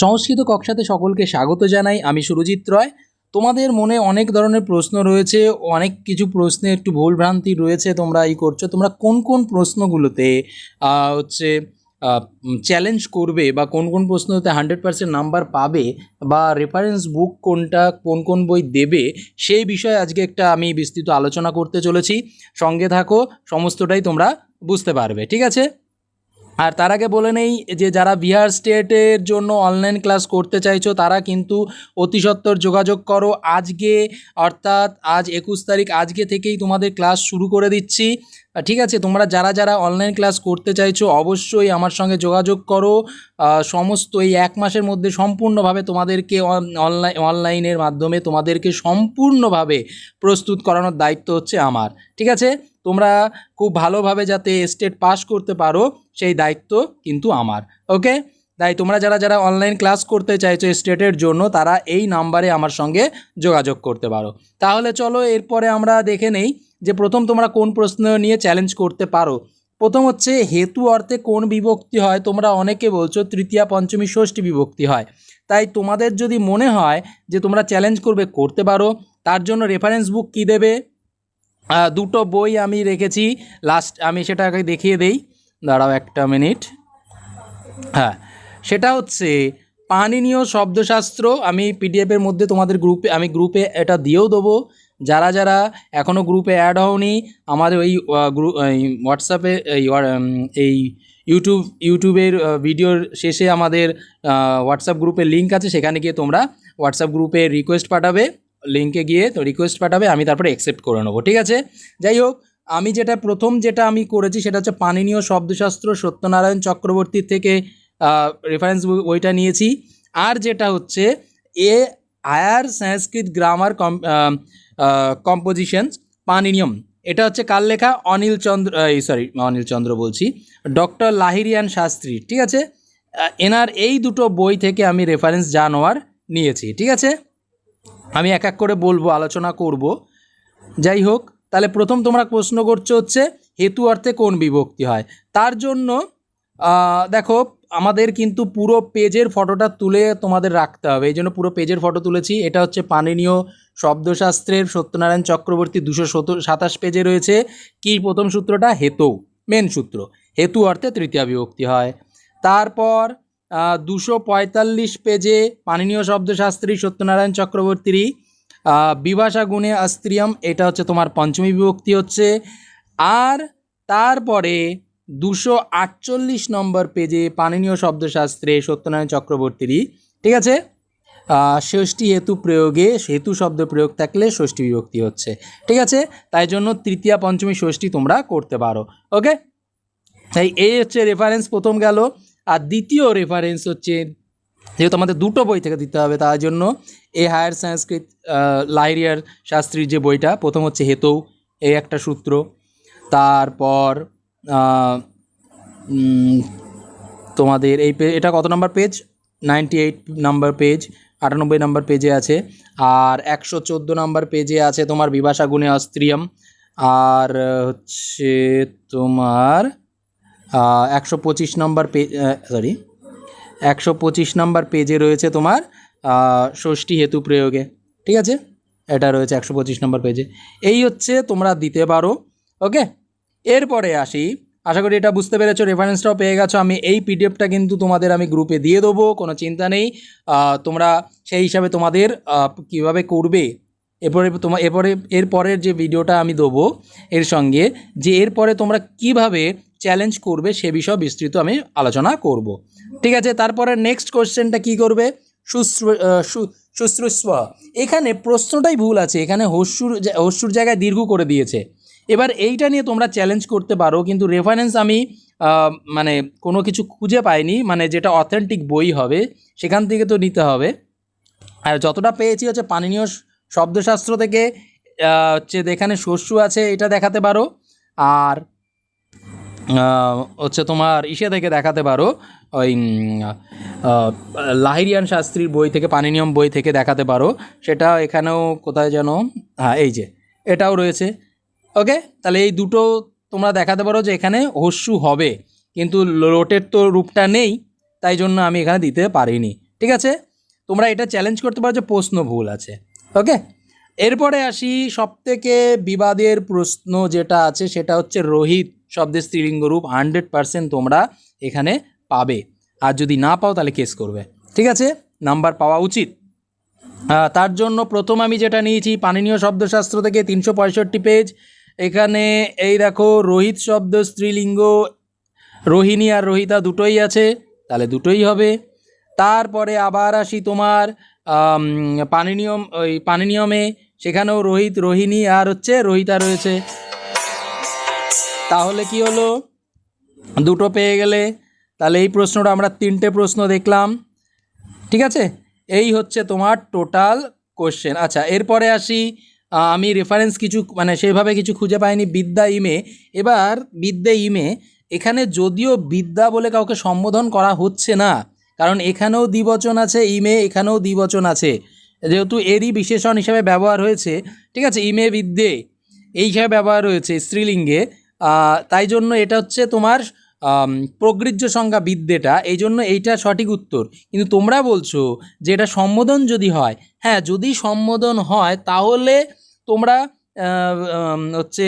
সংস্কৃত কক্ষাতে সকলকে স্বাগত জানাই। আমি সুরজিৎ রয়। তোমাদের মনে অনেক ধরনের প্রশ্ন রয়েছে, অনেক কিছু প্রশ্নে একটু ভুলভ্রান্তি রয়েছে তোমরা এই করছ। তোমরা কোন কোন প্রশ্নগুলোতে হচ্ছে চ্যালেঞ্জ করবে বা কোন কোন প্রশ্নতে হান্ড্রেড পার্সেন্ট নাম্বার পাবে বা রেফারেন্স বুক কোনটা, কোন কোন বই দেবে, সেই বিষয়ে আজকে একটা আমি বিস্তৃত আলোচনা করতে চলেছি। সঙ্গে থাকো, সমস্তটাই তোমরা বুঝতে পারবে। ঠিক আছে? আর তার আগে বলে নেই যে যারা বিহার স্টেটের জন্য অনলাইন ক্লাস করতে চাইছো, তারা কিন্তু অতি সত্বর যোগাযোগ করো। আজকে, অর্থাৎ আজ একুশ তারিখ, আজকে থেকেই তোমাদের ক্লাস শুরু করে দিচ্ছি। ঠিক আছে, তোমরা যারা যারা অনলাইন ক্লাস করতে চাইছো, অবশ্যই আমার সঙ্গে যোগাযোগ করো। সমস্ত এই এক মাসের মধ্যে সম্পূর্ণভাবে তোমাদেরকে অনলাইন অনলাইনের মাধ্যমে তোমাদেরকে সম্পূর্ণভাবে প্রস্তুত করানোর দায়িত্ব হচ্ছে আমার। ঠিক আছে? তোমরা খুব ভালোভাবে যাতে স্টেট পাস করতে পারো, সেই দায়িত্ব কিন্তু আমার ওকে তাই তোমরা যারা যারা অনলাইন ক্লাস করতে চাইছো স্টেটের জন্য, তারা এই নাম্বারে আমার সঙ্গে যোগাযোগ করতে পারো। তাহলে চলো এরপরে আমরা দেখে নেই যে প্রথম তোমরা কোন প্রশ্ন নিয়ে চ্যালেঞ্জ করতে পারো। প্রথম হচ্ছে, হেতু অর্থে কোন বিভক্তি হয়? তোমরা অনেকে বলছো তৃতীয়া, পঞ্চমী, ষষ্ঠী বিভক্তি হয়। তাই তোমাদের যদি মনে হয় যে তোমরা চ্যালেঞ্জ করবে, করতে পারো। তার জন্য রেফারেন্স বুক কী দেবে? দুটো বই আমি রেখেছি। লাস্ট আমি সেটাকে দেখিয়ে দেই। দাঁড়াও একটা মিনিট হ্যাঁ সেটা হচ্ছে পানিনীয় শব্দশাস্ত্র। আমি পিডিএফের মধ্যে তোমাদের গ্রুপে আমি গ্রুপে এটা দিয়েও দেবো। যারা যারা এখনও গ্রুপে অ্যাড হওনি, আমাদের ওই গ্রুপ হোয়াটসঅ্যাপে এই ইউটিউব ইউটিউবের ভিডিওর শেষে আমাদের হোয়াটসঅ্যাপ গ্রুপের লিঙ্ক আছে। সেখানে গিয়ে তোমরা হোয়াটসঅ্যাপ গ্রুপে রিকোয়েস্ট পাঠাবে। লিঙ্কে গিয়ে তো রিকোয়েস্ট পাঠাবে, আমি তারপরে অ্যাকসেপ্ট করে নেব, ঠিক আছে? যাই হোক, আমি যেটা, প্রথম যেটা আমি করেছি সেটা হচ্ছে পানিনীয় শব্দশাস্ত্র সত্যনারায়ণ চক্রবর্তীর থেকে রেফারেন্স বইটা নিয়েছি। আর যেটা হচ্ছে, এ, আয়ার সংস্কৃত গ্রামার কম কম্পোজিশনস পানিনিয়ম এটা হচ্ছে কার লেখা? অনিল চন্দ্র এই সরি অনিল চন্দ্র বলছি। ডক্টর লাহিরিয়ান শাস্ত্রী, ঠিক আছে? এনার এই দুটো বই থেকে আমি রেফারেন্স যা নেওয়ার নিয়েছি, ঠিক আছে? আমি এক এক করে বলব, আলোচনা করব। যাই হোক, তাহলে প্রথম তোমরা প্রশ্ন করছ হচ্ছে, হেতু অর্থে কোন বিভক্তি হয়? তার জন্য দেখো, আমাদের কিন্তু পুরো পেজের ফটোটা তুলে তোমাদের রাখতে হবে। এই জন্য পুরো পেজের ফটো তুলেছি। এটা হচ্ছে পানিনীয় শব্দশাস্ত্রের সত্যনারায়ণ চক্রবর্তী দুশো সাতাশ পেজে রয়েছে। কি প্রথম সূত্রটা? হেতু মেন সূত্র। হেতু অর্থে তৃতীয় বিভক্তি হয়। তারপর দুশো পঁয়তাল্লিশ পেজে পানিনীয় শব্দশাস্ত্রী সত্যনারায়ণ চক্রবর্তীরই বিভাষা গুণে আস্ত্রিয়ম এটা হচ্ছে তোমার পঞ্চমী বিভক্তি হচ্ছে। আর তারপরে দুশো আটচল্লিশ নম্বর পেজে পানিনীয় শব্দশাস্ত্রে সত্যনারায়ণ চক্রবর্তীরই ঠিক আছে? ষষ্ঠী হেতু প্রয়োগে হেতু শব্দ প্রয়োগ থাকলে ষষ্ঠী বিভক্তি হচ্ছে, ঠিক আছে? তাই জন্য তৃতীয়া, পঞ্চমী, ষষ্ঠী তোমরা করতে পারো, ওকে? তাই এই হচ্ছে রেফারেন্স প্রথম গেল। আর দ্বিতীয় রেফারেন্স হচ্ছে যেহেতু আমাদের দুটো বই থেকে দিতে হবে, তার জন্য এ হায়ার সংস্কৃত লাইরিয়ার শাস্ত্রীর যে বইটা, প্রথম হচ্ছে হেতৌ, এই একটা সূত্র। তারপর তোমাদের এই এটা কত number page ninety eight number page আটানব্বই নাম্বার পেজে আছে। আর একশো চোদ্দ নাম্বার পেজে আছে তোমার বিভাষা গুণে অস্ত্রিয়ম। আর হচ্ছে তোমার একশো পঁচিশ নম্বর পেজ সরি একশো পঁচিশ নম্বর পেজে রয়েছে তোমার ষষ্ঠী হেতু প্রয়োগে, ঠিক আছে? এটা রয়েছে একশো পঁচিশ নম্বর পেজে এই হচ্ছে তোমরা দিতে পারো ওকে এরপরে আসি, আশা করি এটা বুঝতে পেরেছ রেফারেন্সটাও পেয়ে গেছো, আমি এই পিডিএফটা কিন্তু তোমাদের আমি গ্রুপে দিয়ে দেবো, কোনো চিন্তা নেই। তোমরা সেই হিসাবে তোমাদের কীভাবে করবে, এরপরে তোমার এরপরে, এরপরের যে ভিডিওটা আমি দেবো, এর সঙ্গে, যে এরপরে তোমরা কীভাবে চ্যালেঞ্জ করবে সে বিষয়ে বিস্তৃত আমি আলোচনা করব। ঠিক আছে তারপরে নেক্সট কোশ্চেনটা কি করবে? শুশ্রু আহ, শু- এখানে প্রশ্নটাই ভুল আছে এখানে হস্যুর হস্যুর জায়গায় দীর্ঘ করে দিয়েছে। এবার এইটা নিয়ে তোমরা চ্যালেঞ্জ করতে পারো কিন্তু রেফারেন্স আমি মানে কোনো কিছু খুঁজে পাইনি মানে যেটা অথেন্টিক বই হবে সেখান থেকে তো নিতে হবে। আর যতটা পেয়েছি হচ্ছে পানীয় শব্দশাস্ত্র থেকে হচ্ছে এখানে শস্য আছে এটা দেখাতে পারো। আর হচ্ছে তোমার ইসে থেকে দেখাতে পারো। ওই লাহিরিয়ান শাস্ত্রীর বই থেকে, পানিনিয়ম বই থেকে দেখাতে পারো। সেটা এখানেও কোথায় যেন হ্যাঁ এই যে, এটাও রয়েছে। ওকে? তাহলে এই দুটো তোমরা দেখাতে পারো যে এখানে হস্যু হবে। কিন্তু লোটের তো রূপটা নেই, তাই জন্য আমি এখানে দিতে পারিনি। ঠিক আছে? তোমরা এটা চ্যালেঞ্জ করতে পারো যে প্রশ্ন ভুল আছে। ওকে? এরপরে আসি সবথেকে বিবাদের প্রশ্ন যেটা আছে, সেটা হচ্ছে রোহিত। শব্দের স্ত্রীলিঙ্গ রূপ হান্ড্রেড পারসেন্ট তোমরা এখানে পাবে। আর যদি না পাও, তাহলে কেস করবে। ঠিক আছে? নাম্বার পাওয়া উচিত। তার জন্য প্রথম আমি যেটা নিয়েছি পানিনীয় শব্দশাস্ত্র থেকে তিনশো পঁয়ষট্টি পেজ। এখানে এই দেখো, রোহিত শব্দ, স্ত্রীলিঙ্গ, রোহিণী আর রোহিতা দুটোই আছে, তাহলে দুটোই হবে। তারপরে আবার আসি তোমার পানিনিয়ম ওই পানিনিয়মে সেখানেও রোহিত, রোহিণী আর হচ্ছে রোহিতা রয়েছে। তাহলে কি হলো? দুটো পেয়ে গেলে। তাহলে এই প্রশ্নটা আমরা তিনটে প্রশ্ন দেখলাম। ঠিক আছে? এই হচ্ছে তোমার টোটাল কোশ্চেন আচ্ছা এরপরে আসি। আমি রেফারেন্স কিছু মানে সেভাবে কিছু খুঁজে পাইনি। বিদ্যা ইমে। এবার বিদ্যা ইমে, এখানে যদিও বিদ্যা বলে কাউকে সম্বোধন করা হচ্ছে না, কারণ এখানেও দ্বিবচন আছে, ইমে এখানেও দ্বিবচন আছে। যেহেতু এরই বিশেষণ হিসাবে ব্যবহার হয়েছে, ঠিক আছে? ইমে বিদ্যে, এই হিসাবে ব্যবহার হয়েছে, স্ত্রীলিঙ্গে। তাই জন্য এটা হচ্ছে তোমার প্রগৃহ্য সংজ্ঞা বিদ্যেটা। এই জন্য এইটা সঠিক উত্তর। কিন্তু তোমরা বলছো যে এটা সম্বোধন যদি হয় হ্যাঁ যদি সম্বোধন হয়, তাহলে তোমরা হচ্ছে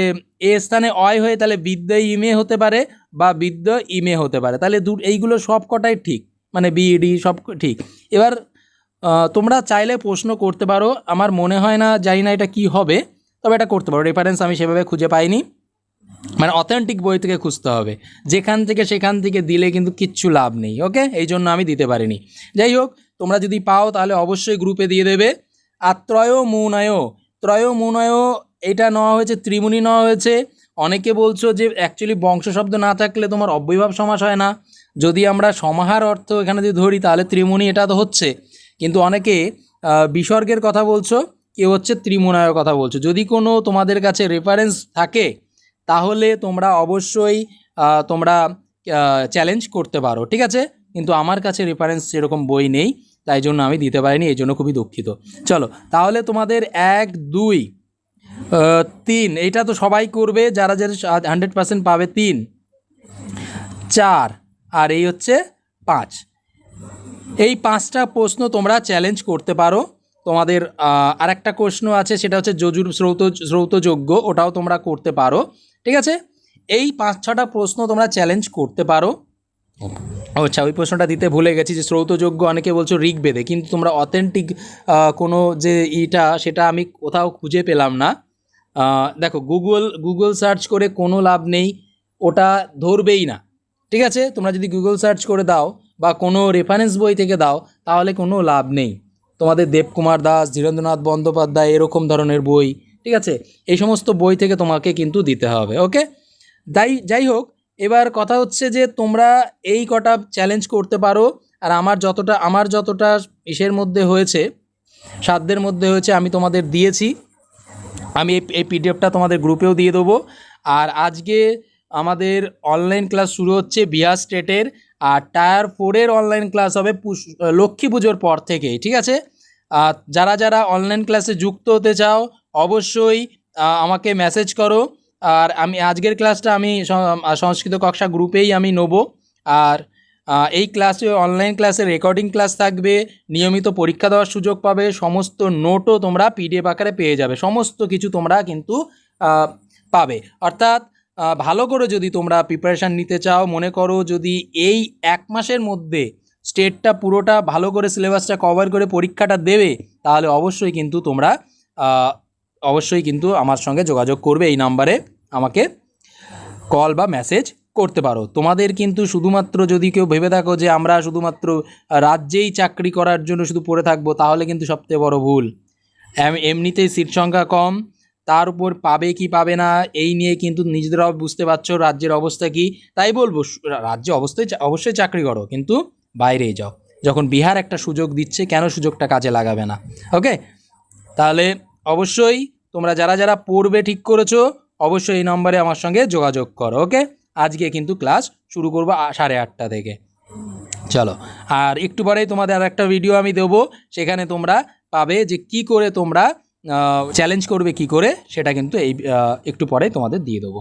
এ স্থানে অয় হয়ে তাহলে বিদ্যা ইমে হতে পারে বা বিদ্যা ইমে হতে পারে। তাহলে দু, এইগুলো সব কটাই ঠিক। মানে বিইডি সব ঠিক। এবার তোমরা চাইলে প্রশ্ন করতে পারো। আমার মনে হয় না, জানি না এটা কি হবে, তবে এটা করতে পারো। রেফারেন্স আমি সেভাবে খুঁজে পাইনি। মানে অথেন্টিক বই থেকে খুঁজতে হবে। যেখান থেকে সেখান থেকে দিলে কিন্তু কিচ্ছু লাভ নেই ওকে এই জন্য আমি দিতে পারিনি। যাই হোক, তোমরা যদি পাও তাহলে অবশ্যই গ্রুপে দিয়ে দেবে। আর ত্রয় মৌনয় ত্রয় মৌনয়, এটা নেওয়া হয়েছে, ত্রিমুনি নেওয়া হয়েছে। অনেকে বলছো যে অ্যাকচুয়ালি বংশ শব্দ না থাকলে তোমার অব্যয়ভাব সমাস হয় না। যদি আমরা সমাহার অর্থ এখানে যদি ধরি, তাহলে ত্রিমুনি এটা তো হচ্ছে। কিন্তু অনেকে বিসর্গের কথা বলছো, কেউ হচ্ছে ত্রিমুনায়ের কথা বলছো। যদি কোনো তোমাদের কাছে রেফারেন্স থাকে তাহলে তোমরা অবশ্যই তোমরা চ্যালেঞ্জ করতে পারো, ঠিক আছে? কিন্তু আমার কাছে রেফারেন্স সেরকম বই নেই, তাই জন্য আমি দিতে পারিনি, এই জন্য খুবই দুঃখিত। চলো, তাহলে তোমাদের এক, দুই তিন, এইটা তো সবাই করবে, যারা যারা হান্ড্রেড পার্সেন্ট পাবে তিন, চার, আর এই হচ্ছে পাঁচ। এই পাঁচটা প্রশ্ন তোমরা চ্যালেঞ্জ করতে পারো তোমাদের আরেকটা প্রশ্ন আছে, সেটা হচ্ছে যজুর শ্রৌত শ্রৌতযোগ্য ওটাও তোমরা করতে পারো, ঠিক আছে? এই পাঁচ, ছটা প্রশ্ন তোমরা চ্যালেঞ্জ করতে পারো। আচ্ছা ওই প্রশ্নটা দিতে ভুলে গেছি যে শ্রৌতযোগ্য অনেকে বলছো ঋগ্বেদে, কিন্তু তোমরা অথেন্টিক কোনো যে ইটা, সেটা আমি কোথাও খুঁজে পেলাম না। দেখো, গুগল গুগল সার্চ করে কোনো লাভ নেই, ওটা ধরবেই না, ঠিক আছে? তোমরা যদি গুগল সার্চ করে দাও বা কোনো রেফারেন্স বই থেকে দাও, তাহলে কোনো লাভ নেই। তোমাদের দেবকুমার দাস, ধীরেন্দ্রনাথ বন্দ্যোপাধ্যায় এরকম ধরনের বই, ঠিক আছে? এই সমস্ত বই থেকে তোমাকে কিন্তু দিতে হবে ওকে যাই যাই হোক, এবার কথা হচ্ছে যে তোমরা এই কটা চ্যালেঞ্জ করতে পারো, আর আমার যতটা আমার যতটা ইসের মধ্যে হয়েছে, সাধ্যের মধ্যে হয়েছে, আমি তোমাদের দিয়েছি। আমি এই পিডিএফটা তোমাদের গ্রুপেও দিয়ে দেবো। আর আজকে আমাদের অনলাইন ক্লাস শুরু হচ্ছে বিহার স্টেটের আর টায়ার ফোরের অনলাইন ক্লাস হবে লক্ষ্মী পুজোর পর থেকেই, ঠিক আছে? যারা যারা অনলাইন ক্লাসে যুক্ত হতে চাও, অবশ্যই আমাকে মেসেজ করো। আর আমি, আজকের ক্লাসটা আমি সংস্কৃত কক্ষা গ্রুপেই আমি নেব। আর এই ক্লাসে অনলাইন ক্লাসে রেকর্ডিং ক্লাস থাকবে, নিয়মিত পরীক্ষা দেওয়ার সুযোগ পাবে, সমস্ত নোটও তোমরা পিডিএফ আকারে পেয়ে যাবে। সমস্ত কিছু তোমরা কিন্তু পাবে। অর্থাৎ ভালো করে যদি তোমরা প্রিপারেশান নিতে চাও, মনে করো যদি এই এক মাসের মধ্যে স্টেটটা পুরোটা ভালো করে সিলেবাসটা কভার করে পরীক্ষাটা দেবে, তাহলে অবশ্যই কিন্তু তোমরা অবশ্যই কিন্তু আমার সঙ্গে যোগাযোগ করবে এই নাম্বারে আমাকে কল বা মেসেজ করতে পারো। তোমাদের কিন্তু শুধুমাত্র যদি কেউ ভেবে থাকো যে আমরা শুধুমাত্র রাজ্যেই চাকরি করার জন্য শুধু পড়ে থাকব, তাহলে কিন্তু সবথেকে বড় ভুল। এম- এমনিতেই সিট সংখ্যা কম, তার উপর পাবে কি পাবে না, এই নিয়ে কিন্তু নিজেরাও বুঝতে পারছ রাজ্যের অবস্থা কি। তাই বলব রাজ্যে চা- অবশ্যই চাকরি করো, কিন্তু বাইরেই যাও। যখন বিহার একটা সুযোগ দিচ্ছে, কেন সুযোগটা কাজে লাগাবে না? ওকে তাহলে অবশ্যই তোমরা যারা যারা পড়বে ঠিক করেছ, অবশ্যই এই নম্বরে আমার সঙ্গে যোগাযোগ করো ওকে আজকে কিন্তু ক্লাস শুরু করব সাড়ে আটটা থেকে। চলো, আর একটু পরেই তোমাদের আর একটা ভিডিও আমি দেবো। সেখানে তোমরা পাবে যে কি করে তোমরা চ্যালেঞ্জ করবে, কি করে, সেটা কিন্তু এই একটু পরে তোমাদের দিয়ে দেবো।